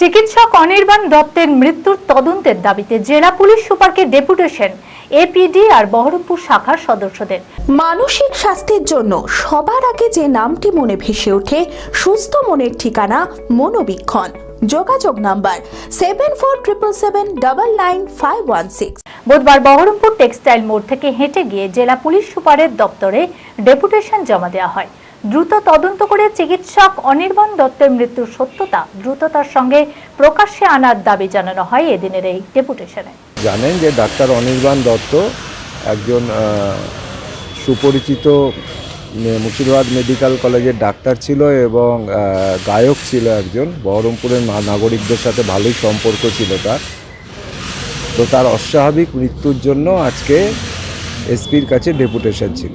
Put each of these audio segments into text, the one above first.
চিকিৎসক অনির্বাণ দত্তের মৃত্যুর তদন্তের দাবিতে জেলা পুলিশ সুপারকে ডেপুটেশন এপিডি আর বহরমপুর শাখার সদস্যদের। মানসিক স্বাস্থ্যের জন্য সবার আগে যে নামটি মনে ভেসে ওঠে সুস্থ মনের ঠিকানা মনোবীক্ষণ। যোগাযোগ number seven four triple seven double nine five one six বুধবার বহরমপুর টেক্সটাইল মোড় থেকে হেঁটে গিয়ে জেলা পুলিশ সুপারের দপ্তরে ডেপুটেশন জমা দেওয়া হয়। দ্রুত তদন্ত করে চিকিৎসক অনির্বাণ দত্তের মৃত্যুর সত্যতা দ্রুততার সঙ্গে প্রকাশ্যে আনার দাবি জানানো হয় এদিনের এই ডেপুটেশনে। জানেন যে ডাক্তার অনির্বাণ দত্ত একজন সুপরিচিত মুর্শিদাবাদ মেডিকেল কলেজের ডাক্তার ছিল এবং গায়ক ছিল একজন, বহরমপুরের নাগরিকদের সাথে ভালোই সম্পর্ক ছিল তার। তো তার অস্বাভাবিক মৃত্যুর জন্য আজকে এসপির কাছে ডেপুটেশন ছিল।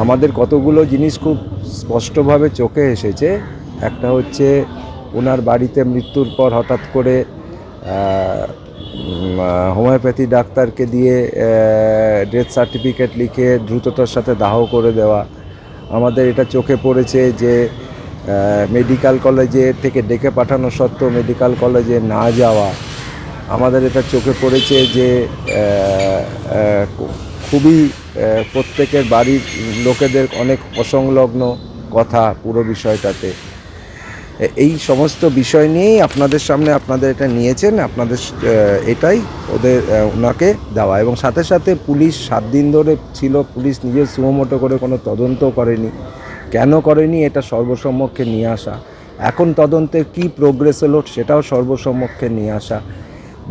আমাদের কতগুলো জিনিস খুব স্পষ্টভাবে চোখে এসেছে। একটা হচ্ছে ওনার বাড়িতে মৃত্যুর পর হঠাৎ করে হোমিওপ্যাথি ডাক্তারকে দিয়ে ডেথ সার্টিফিকেট লিখে দ্রুততার সাথে দাহ করে দেওয়া। আমাদের এটা চোখে পড়েছে যে মেডিকেল কলেজে থেকে ডেকে পাঠানো সত্ত্বেও মেডিকেল কলেজে না যাওয়া। আমাদের এটা চোখে পড়েছে যে খুবই প্রত্যেকের বাড়ির লোকেদের অনেক অসংলগ্ন কথা পুরো বিষয়টাতে। এই সমস্ত বিষয় নিয়েই আপনাদের সামনে আপনাদের এটা নিয়েছেন, আপনাদের এটাই ওদের ওনাকে দেওয়া। এবং সাথে সাথে পুলিশ সাত দিন ধরে ছিল, পুলিশ নিজের সুমোটো করে কোনো তদন্ত করেনি। কেন করেনি এটা সর্বসম্মুখে নিয়ে আসা। এখন তদন্তের কি প্রোগ্রেস হলো সেটাও সর্বসম্মুখে নিয়ে আসা।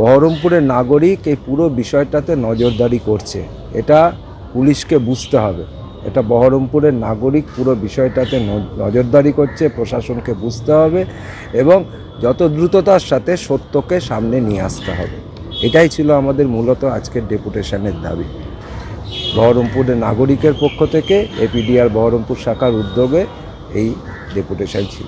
বহরমপুরের নাগরিক এই পুরো বিষয়টাতে নজরদারি করছে। এটা পুলিশকে বুঝতে হবে। এটা বহরমপুরের নাগরিক পুরো বিষয়টাতে নজরদারি করছে, প্রশাসনকে বুঝতে হবে এবং যত দ্রুততার সাথে সত্যকে সামনে নিয়ে আসতে হবে। এটাই ছিল আমাদের মূলত আজকের ডেপুটেশনের দাবি। বহরমপুরের নাগরিকের পক্ষ থেকে এপিডিআর বহরমপুর শাখার উদ্যোগে এই ডেপুটেশন ছিল।